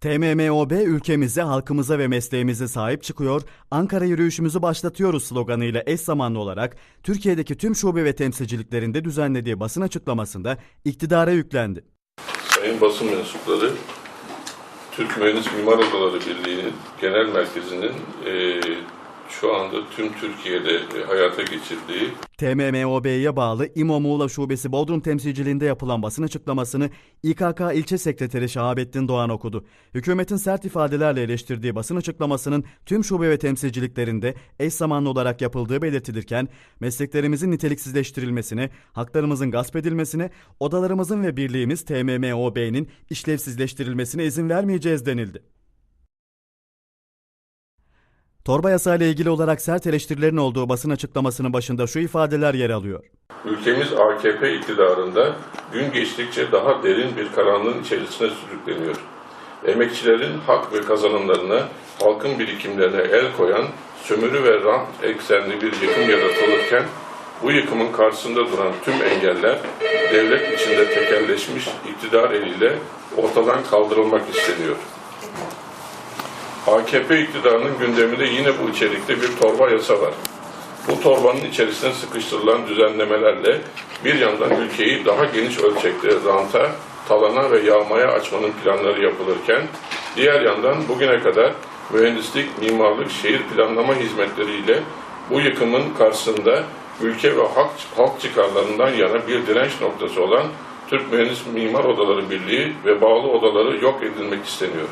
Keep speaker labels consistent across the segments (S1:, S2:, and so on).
S1: TMMOB ülkemize, halkımıza ve mesleğimize sahip çıkıyor, Ankara yürüyüşümüzü başlatıyoruz sloganıyla eş zamanlı olarak Türkiye'deki tüm şube ve temsilciliklerinde düzenlediği basın açıklamasında iktidara yüklendi.
S2: Sayın basın mensupları, Türk Mühendis Mimar Odaları Birliği'nin genel merkezinin eee, şu anda tüm Türkiye'de e, hayata geçirdiği
S1: TMMOB'ye bağlı İMO Muğla Şubesi Bodrum temsilciliğinde yapılan basın açıklamasını İKK İlçe Sekreteri Şahabettin Doğan okudu. Hükümetin sert ifadelerle eleştirdiği basın açıklamasının tüm şube ve temsilciliklerinde eş zamanlı olarak yapıldığı belirtilirken, mesleklerimizin niteliksizleştirilmesine, haklarımızın gasp edilmesine, odalarımızın ve birliğimiz TMMOB'nin işlevsizleştirilmesine izin vermeyeceğiz denildi. Torba yasa ile ilgili olarak sert eleştirilerin olduğu basın açıklamasının başında şu ifadeler yer alıyor.
S2: ülkemiz AKP iktidarında gün geçtikçe daha derin bir karanlığın içerisine sürükleniyor. Emekçilerin hak ve kazanımlarına, halkın birikimlerine el koyan sömürü ve rant eksenli bir yıkım yaratılırken bu yıkımın karşısında duran tüm engeller devlet içinde tekelleşmiş iktidar eliyle ortadan kaldırılmak isteniyor. AKP iktidarının gündeminde yine bu içerikte bir torba yasa var. Bu torbanın içerisine sıkıştırılan düzenlemelerle bir yandan ülkeyi daha geniş ölçekte ranta, talana ve yağmaya açmanın planları yapılırken, diğer yandan bugüne kadar mühendislik, mimarlık, şehir planlama hizmetleriyle bu yıkımın karşısında ülke ve halk, halk çıkarlarından yana bir direnç noktası olan Türk Mühendis Mimar Odaları Birliği ve bağlı odaları yok edilmek isteniyor.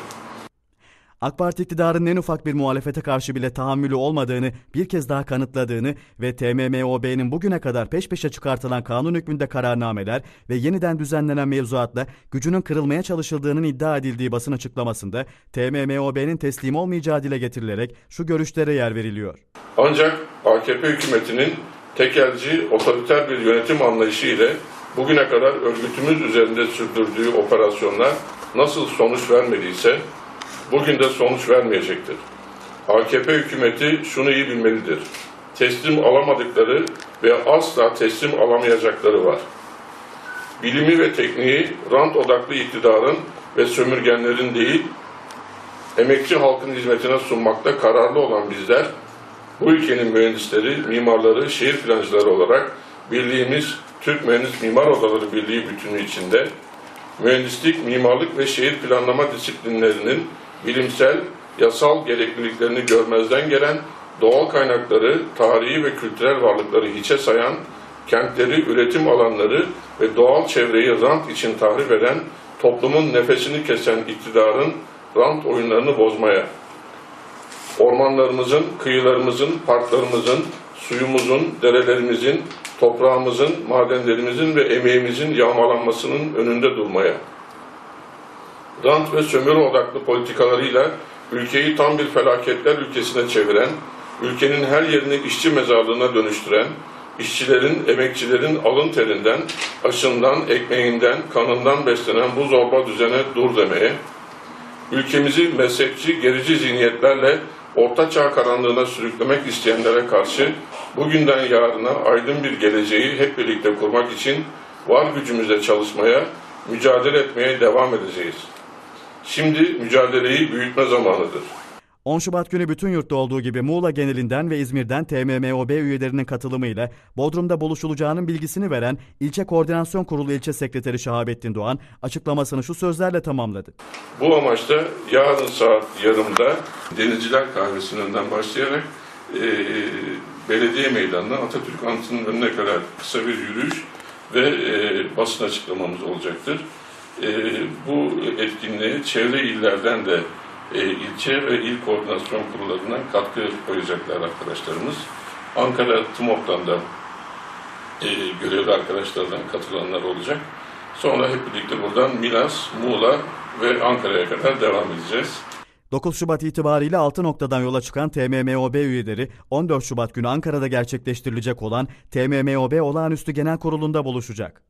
S1: AK Parti iktidarının en ufak bir muhalefete karşı bile tahammülü olmadığını bir kez daha kanıtladığını ve TMMOB'nin bugüne kadar peş peşe çıkartılan kanun hükmünde kararnameler ve yeniden düzenlenen mevzuatla gücünün kırılmaya çalışıldığının iddia edildiği basın açıklamasında TMMOB'nin teslim olmayacağı dile getirilerek şu görüşlere yer veriliyor.
S2: Ancak AKP hükümetinin tekelci, otoriter bir yönetim anlayışı ile bugüne kadar örgütümüz üzerinde sürdürdüğü operasyonlar nasıl sonuç vermediyse bugün de sonuç vermeyecektir. AKP hükümeti şunu iyi bilmelidir. Teslim alamadıkları ve asla teslim alamayacakları var. Bilimi ve tekniği rant odaklı iktidarın ve sömürgenlerin değil, emekçi halkın hizmetine sunmakta kararlı olan bizler, bu ülkenin mühendisleri, mimarları, şehir plancıları olarak birliğimiz Türk Mühendis Mimar Odaları Birliği bütünü içinde mühendislik, mimarlık ve şehir planlama disiplinlerinin bilimsel, yasal gerekliliklerini görmezden gelen doğal kaynakları, tarihi ve kültürel varlıkları hiçe sayan, kentleri, üretim alanları ve doğal çevreyi rant için tahrip eden, toplumun nefesini kesen iktidarın rant oyunlarını bozmaya, ormanlarımızın, kıyılarımızın, parklarımızın, suyumuzun, derelerimizin, toprağımızın, madenlerimizin ve emeğimizin yağmalanmasının önünde durmaya, rant ve sömürü odaklı politikalarıyla ülkeyi tam bir felaketler ülkesine çeviren, ülkenin her yerini işçi mezarlığına dönüştüren, işçilerin, emekçilerin alın terinden, aşından, ekmeğinden, kanından beslenen bu zorba düzene dur demeye, ülkemizi mezhepçi, gerici zihniyetlerle orta çağ karanlığına sürüklemek isteyenlere karşı bugünden yarına aydın bir geleceği hep birlikte kurmak için var gücümüzle çalışmaya, mücadele etmeye devam edeceğiz. Şimdi mücadeleyi büyütme zamanıdır.
S1: 10 Şubat günü bütün yurtta olduğu gibi Muğla genelinden ve İzmir'den TMMOB üyelerinin katılımıyla Bodrum'da buluşulacağının bilgisini veren İlçe Koordinasyon Kurulu İlçe Sekreteri Şahabettin Doğan açıklamasını şu sözlerle tamamladı.
S2: Bu amaçla yarın saat yarımda Denizciler Kahvesi'nin önünden başlayarak e, belediye meydanına Atatürk Anıtı'nın önüne kadar kısa bir yürüyüş ve e, basın açıklamamız olacaktır. E, bu etkinliğe çevre illerden de e, ilçe ve il koordinasyon kurullarından katkı koyacaklar arkadaşlarımız. Ankara TMOK'tan da e, görevli arkadaşlardan katılanlar olacak. Sonra hep birlikte buradan Milas, Muğla ve Ankara'ya kadar devam edeceğiz.
S1: 9 Şubat itibariyle 6 noktadan yola çıkan TMMOB üyeleri 14 Şubat günü Ankara'da gerçekleştirilecek olan TMMOB Olağanüstü Genel Kurulu'nda buluşacak.